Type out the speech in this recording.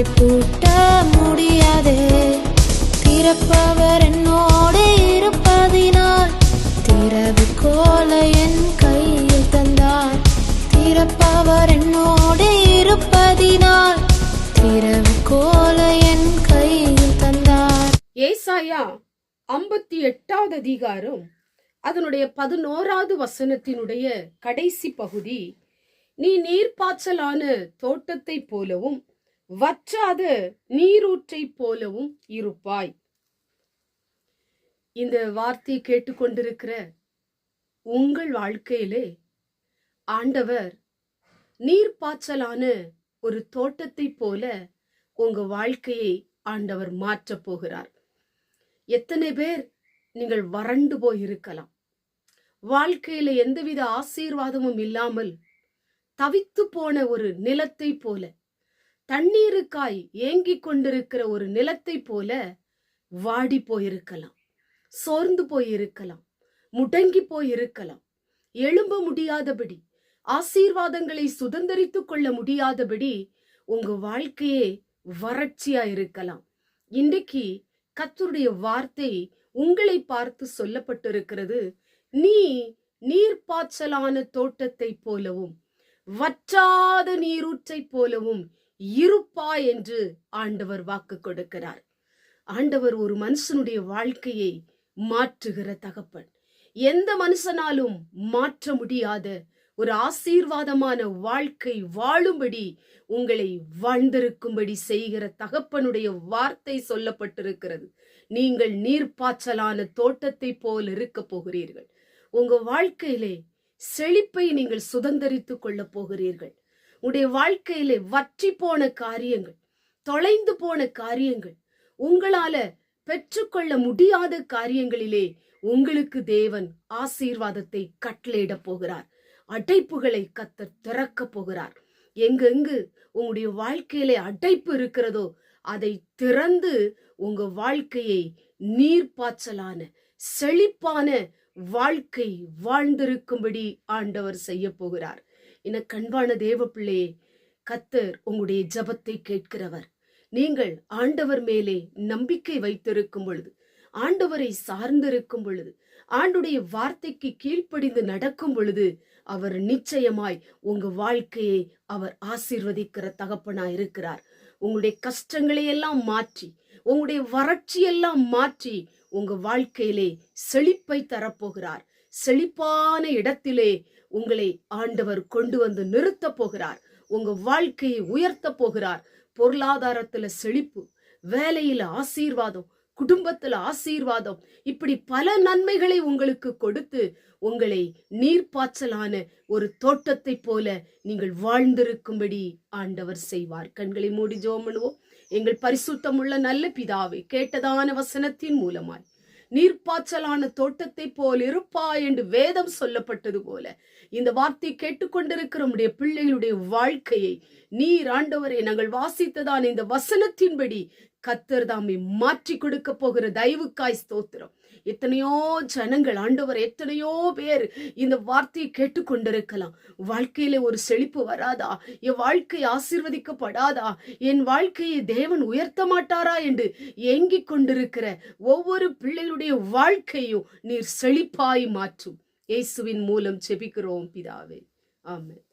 வாசலை பூட்ட முடியாதே. திறப்பவர் என்னோடு இருப்பதினால் திறவுகோல என் கையில் தந்தார். திறப்பவர் என்னோடு இருப்பதினால் திறவுகோல என் கையில் தந்தார். ஏசாயா ஐம்பத்தி எட்டாவது அதிகாரம் அதனுடைய பதினோராவது வசனத்தினுடைய கடைசி பகுதி நீ நீர்ப்பாய்ச்சலான தோட்டத்தைப் போலவும் வற்றாத நீரூற்றைப் போலவும் இருப்பாய். இந்த வார்த்தை கேட்டுக்கொண்டிருக்கிற உங்கள் வாழ்க்கையிலே ஆண்டவர் நீர்ப்பாய்ச்சலான ஒரு தோட்டத்தைப் போல உங்க வாழ்க்கையை ஆண்டவர் மாற்றப் போகிறார். எத்தனை பேர் நீங்கள் வறண்டு போய் இருக்கலாம் வாழ்க்கையில எந்தவித ஆசீர்வாதமும் இல்லாமல் தவித்து போன ஒரு நிலத்தை போல தண்ணீருக்காய் ஏங்கிக் கொண்டிருக்கிற ஒரு நிலத்தை போல வாடி போயிருக்கலாம் சோர்ந்து போயிருக்கலாம் முடங்கி போயிருக்கலாம். எழும்ப முடியாதபடி ஆசீர்வாதங்களை சுதந்திரித்து கொள்ள முடியாதபடி உங்க வாழ்க்கையே வறட்சியா இருக்கலாம். இன்றைக்கு கத்தருடைய வார்த்தை உங்களை பார்த்து சொல்லப்பட்டிருக்கிறது. நீ நீர்ப்பாய்ச்சலான தோட்டத்தைப் போலவும் வற்றாத நீரூற்றைப் போலவும் இருப்பா என்று ஆண்டவர் வாக்கு கொடுக்கிறார். ஆண்டவர் ஒரு மனுஷனுடைய வாழ்க்கையை மாற்றுகிற தகப்பன். எந்த மனுஷனாலும் மாற்ற முடியாத ஒரு ஆசீர்வாதமான வாழ்க்கை வாழும்படி உங்களை வாழ்ந்திருக்கும்படி செய்கிற தகப்பனுடைய வார்த்தை சொல்லப்பட்டிருக்கிறது. நீங்கள் நீர்ப்பாய்ச்சலான தோட்டத்தை போல் இருக்க போகிறீர்கள். உங்க வாழ்க்கையிலே செழிப்பை நீங்கள் சுதந்திரித்து கொள்ள போகிறீர்கள். உடைய வாழ்க்கையிலே வற்றி போன காரியங்கள் தொலைந்து போன காரியங்கள் உங்களால பெற்றுக்கொள்ள முடியாத காரியங்களிலே உங்களுக்கு தேவன் ஆசீர்வாதத்தை கட்டளையிட போகிறார். அடைப்புகளை கத்தர் திறக்க போகிறார். எங்கெங்கு உங்களுடைய வாழ்க்கையிலே அடைப்பு இருக்கிறதோ அதை திறந்து உங்க வாழ்க்கையை நீர்ப்பாய்ச்சலான செழிப்பான வாழ்க்கை வாழ்ந்திருக்கும்படி ஆண்டவர் செய்ய போகிறார். என கண்பான தேவ பிள்ளையே கத்தர் உங்களுடைய ஜபத்தை கேட்கிறவர். நீங்கள் ஆண்டவர் மேலே நம்பிக்கை வைத்திருக்கும் பொழுது ஆண்டவரை சார்ந்திருக்கும் பொழுது ஆண்டுடைய வார்த்தைக்கு கீழ்ப்படிந்து நடக்கும் பொழுது அவர் நிச்சயமாய் உங்க வாழ்க்கையை அவர் ஆசீர்வதிக்கிற தகப்பனா இருக்கிறார். உங்களுடைய கஷ்டங்களை எல்லாம் மாற்றி உங்களுடைய வறட்சியெல்லாம் மாற்றி உங்க வாழ்க்கையிலே செழிப்பை தரப்போகிறார். செழிப்பான இடத்திலே உங்களை ஆண்டவர் கொண்டு வந்து நிறுத்த போகிறார். உங்க வாழ்க்கையை உயர்த்த போகிறார். பொருளாதாரத்துல செழிப்பு வேலையில ஆசீர்வாதம் குடும்பத்துல ஆசீர்வாதம் இப்படி பல நன்மைகளை உங்களுக்கு கொடுத்து உங்களை நீர்ப்பாய்ச்சலான ஒரு தோட்டத்தை போல நீங்கள் வாழ்ந்திருக்கும்படி ஆண்டவர் செய்வார். கண்களை மூடி ஜோம் பண்ணுவோம். எங்கள் பரிசுத்தமுள்ள நல்ல பிதாவை கேட்டதான வசனத்தின் மூலமாய் நீர்ப்பாய்ச்சலான தோட்டத்தை போல் இருப்பா என்று வேதம் சொல்லப்பட்டது போல. இந்த வார்த்தை கேட்டுக்கொண்டிருக்கிற நம்முடைய பிள்ளைகளுடைய வாழ்க்கையை நீர் ஆண்டவரை நாங்கள் வாசித்ததான் இந்த வசனத்தின்படி கத்தர் தாமே மாற்றி கொடுக்க போகிற தயவுக்காய் ஸ்தோத்திரம். எத்தனையோ ஜனங்கள் ஆண்டவர் எத்தனையோ பேர் இந்த வார்த்தையை கேட்டுக்கொண்டிருக்கலாம். வாழ்க்கையில ஒரு செழிப்பு வராதா? என் வாழ்க்கை ஆசீர்வதிக்கப்படாதா? என் வாழ்க்கையை தேவன் உயர்த்த மாட்டாரா என்று ஏங்கிக் கொண்டிருக்கிற ஒவ்வொரு பிள்ளைகளுடைய வாழ்க்கையும் நீர் செழிப்பாய் மாற்றும். இயேசுவின் மூலம் செபிக்கிறோம் பிதாவே. ஆமென்.